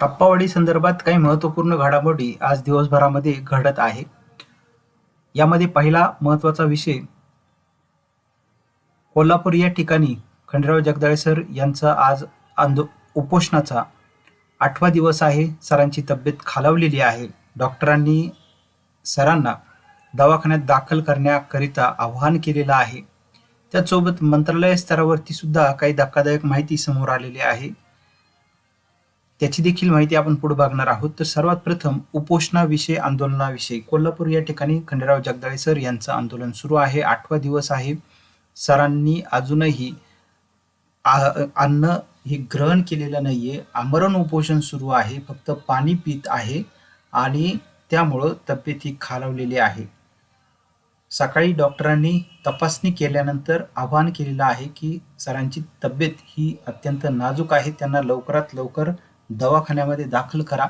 टप्पावाढी संदर्भात काही महत्त्वपूर्ण घडामोडी आज दिवसभरामध्ये घडत आहे. यामध्ये पहिला महत्त्वाचा विषय कोल्हापूर या ठिकाणी खंडेराव जगदाळे सर यांचा आज आंदो उपोषणाचा आठवा दिवस आहे. सरांची तब्येत खालावलेली आहे. डॉक्टरांनी सरांना दवाखान्यात दाखल करण्याकरिता आवाहन केलेलं आहे. त्याचसोबत मंत्रालय स्तरावरती सुद्धा काही धक्कादायक माहिती समोर आलेली आहे. त्याची देखील माहिती आपण पुढे बघणार आहोत. तर सर्वात प्रथम उपोषणाविषयी आंदोलनाविषयी कोल्हापूर या ठिकाणी खंडेराव जगदाळे सर यांचं आंदोलन सुरू आहे. आठवा दिवस आहे. सरांनी अजूनही आ- अन्न हे ग्रहण केलेलं नाहीये. आमरण उपोषण सुरू आहे. फक्त पाणी पित आहे आणि त्यामुळं तब्येत ही खालावलेली आहे. सकाळी डॉक्टरांनी तपासणी केल्यानंतर आवाहन केलेलं आहे की सरांची तब्येत ही अत्यंत नाजूक आहे. त्यांना लवकरात लवकर दवाखान्यामध्ये दाखल करा.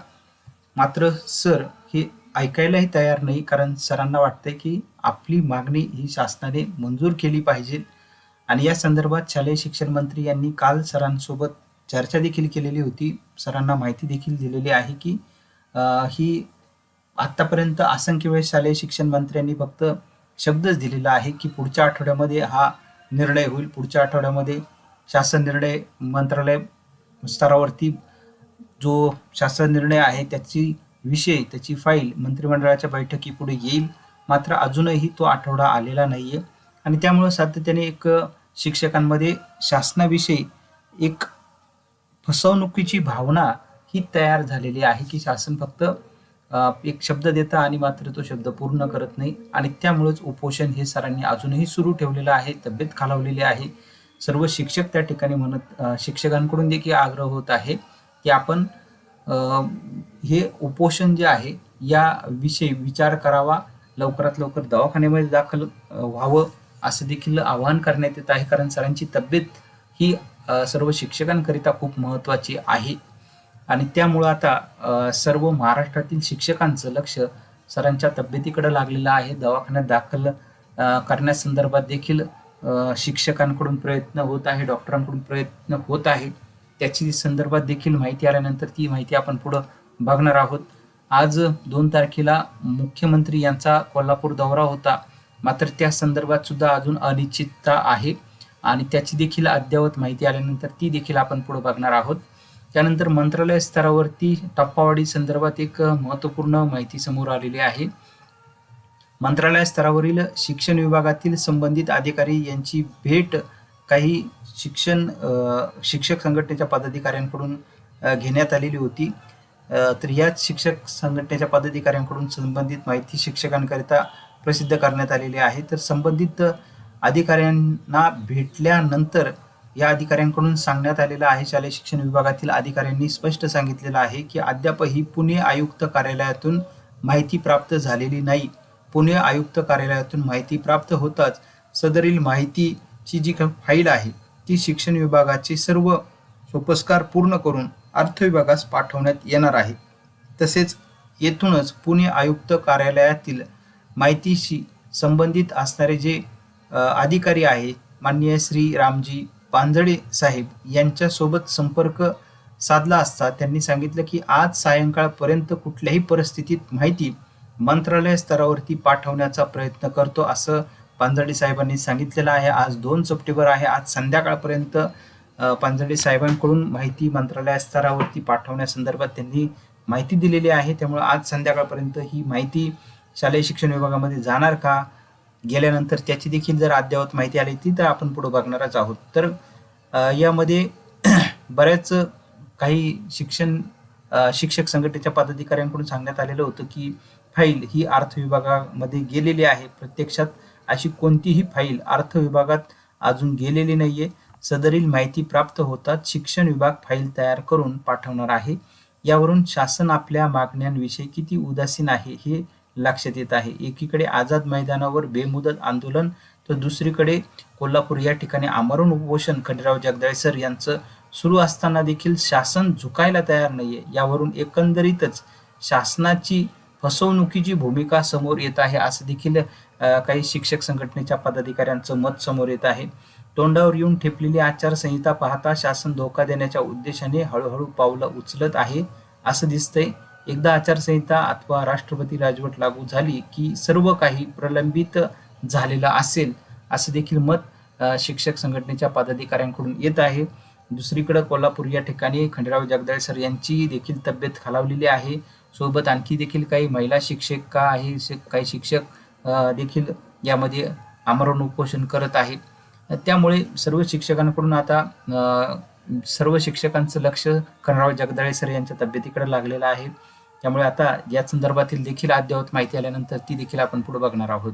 मात्र सर हे ऐकायलाही तयार नाही कारण सरांना वाटतंय की आपली मागणी ही शासनाने मंजूर केली पाहिजे. आणि या संदर्भात शालेय शिक्षण मंत्री यांनी काल सरांसोबत चर्चा देखील केलेली होती. सरांना माहिती देखील दिलेली आहे की ही आत्तापर्यंत असंख्य वेळेस शालेय शिक्षण मंत्र्यांनी फक्त शब्दच दिलेला आहे की पुढच्या आठवड्यामध्ये हा निर्णय होईल. पुढच्या आठवड्यामध्ये शासन निर्णय मंत्रालय स्तरावरती जो शासन निर्णय आहे त्याची विषय त्याची फाईल मंत्रिमंडळाच्या बैठकीपुढे येईल. मात्र अजूनही तो आठवडा आलेला नाही आहे आणि त्यामुळं सातत्याने एक शिक्षकांमध्ये शासनाविषयी एक फसवणुकीची भावना ही तयार झालेली आहे की शासन फक्त एक शब्द देतं आणि मात्र तो शब्द पूर्ण करत नाही. आणि त्यामुळेच उपोषण हे सरांनी अजूनही सुरू ठेवलेलं आहे तब्येत खालावलेली आहे. सर्व शिक्षक त्या ठिकाणी म्हणत शिक्षकांकडून देखील आग्रह होत आहे. की आपण हे उपोषण जे आहे या विषयी विचार करावा लवकरात लवकर दवाखान्यामध्ये दाखल व्हावं असं देखील आवाहन करण्यात येत आहे. कारण सरांची तब्येत ही सर्व शिक्षकांकरिता खूप महत्त्वाची आहे. आणि त्यामुळं आता सर्व महाराष्ट्रातील शिक्षकांचं लक्ष सरांच्या तब्येतीकडे लागलेलं आहे. दवाखान्यात दाखल करण्यासंदर्भात देखील शिक्षकांकडून प्रयत्न होत आहे डॉक्टरांकडून प्रयत्न होत आहे. त्याची संदर्भात देखील माहिती आल्यानंतर ती माहिती आपण पुढं बघणार आहोत. आज दोन तारखेला मुख्यमंत्री यांचा कोल्हापूर दौरा होता. मात्र त्या संदर्भात सुद्धा अजून अनिश्चितता आहे आणि त्याची देखील अद्ययावत माहिती आल्यानंतर ती देखील आपण पुढे बघणार आहोत. त्यानंतर मंत्रालय स्तरावरती टप्पावाडी संदर्भात एक महत्त्वपूर्ण माहिती समोर आलेली आहे. मंत्रालय स्तरावरील शिक्षण विभागातील संबंधित अधिकारी यांची भेट काही शिक्षण शिक्षक संघटनेच्या पदाधिकाऱ्यांकडून घेण्यात आलेली होती. तर याच शिक्षक संघटनेच्या पदाधिकाऱ्यांकडून संबंधित माहिती शिक्षकांकरिता प्रसिद्ध करण्यात आलेली आहे. तर संबंधित अधिकाऱ्यांना भेटल्यानंतर या अधिकाऱ्यांकडून सांगण्यात आलेलं आहे. शालेय शिक्षण विभागातील अधिकाऱ्यांनी स्पष्ट सांगितलेलं आहे की अद्याप ही पुणे आयुक्त कार्यालयातून माहिती प्राप्त झालेली नाही. पुणे आयुक्त कार्यालयातून माहिती प्राप्त होताच सदरील माहितीची जी फाईल आहे ती शिक्षण विभागाचे सर्व सोपस्कार पूर्ण करून अर्थ विभागास पाठवण्यात येणार आहे. तसेच येथूनच पुणे आयुक्त कार्यालयातील माहितीशी संबंधित असणारे जे अधिकारी आहे माननीय श्री रामजी पांजळे साहेब यांच्यासोबत संपर्क साधला असता त्यांनी सांगितलं की आज सायंकाळपर्यंत कुठल्याही परिस्थितीत माहिती मंत्रालय स्तरावरती पाठवण्याचा प्रयत्न करतो असं पानझडी साहेबांनी सांगितलेलं आहे. आज दोन सप्टेंबर आहे. आज संध्याकाळपर्यंत पानझडी साहेबांकडून माहिती मंत्रालय स्तरावरती पाठवण्यासंदर्भात त्यांनी माहिती दिलेली आहे. त्यामुळे आज संध्याकाळपर्यंत ही माहिती शालेय शिक्षण विभागामध्ये जाणार का? गेल्यानंतर त्याची देखील जर अद्ययावत माहिती आली ती तर आपण पुढे बघणारच आहोत. तर यामध्ये बऱ्याच काही शिक्षण शिक्षक संघटनेच्या पदाधिकाऱ्यांकडून सांगण्यात आलेलं होतं की फाईल ही अर्थ विभागामध्ये गेलेली आहे. प्रत्यक्षात अशी कोणतीही फाईल अर्थ विभागात अजून गेलेली नाहीये. सदरील माहिती प्राप्त होताच शिक्षण विभाग फाईल तयार करून पाठवणार आहे. यावरून शासन आपल्या मागण्यांविषयी किती उदासीन आहे हे लक्षात येत आहे. एकीकडे आझाद मैदानावर बेमुदत आंदोलन तर दुसरीकडे कोल्हापूर या ठिकाणी आमरण उपोषण खंडेराव जगदाळे सर यांचं सुरू असताना देखील शासन झुकायला तयार नाहीये. यावरून एकंदरीतच शासनाची फसवणुकीची भूमिका समोर येत आहे असं देखील काही शिक्षक संघटनेच्या पदाधिकाऱ्यांचं मत समोर येत आहे. तोंडावर येऊन ठेपलेली आचारसंहिता पाहता शासन धोका देण्याच्या उद्देशाने हळूहळू पावलं उचलत आहे असं दिसतंय. एकदा आचारसंहिता अथवा राष्ट्रपती राजवट लागू झाली की सर्व काही प्रलंबित झालेलं असेल असं देखील मत शिक्षक संघटनेच्या पदाधिकाऱ्यांकडून येत आहे. दुसरीकडे कोल्हापूर या ठिकाणी खंडेराव जगदाळे सर यांची देखील तब्येत खालावलेली आहे. सोबत आणखी देखील काही महिला शिक्षक का आहे काही शिक्षक देखील यामध्ये आमरण उपोषण करत आहेत त्यामुळे सर्व शिक्षकांकडून आता सर्व शिक्षकांचं लक्ष खंडेराव जगदाळे सर यांच्या तब्येतीकडे लागलेलं आहे. त्यामुळे आता या संदर्भातील देखील अद्ययावत माहिती आल्यानंतर ती देखील आपण पुढे बघणार आहोत.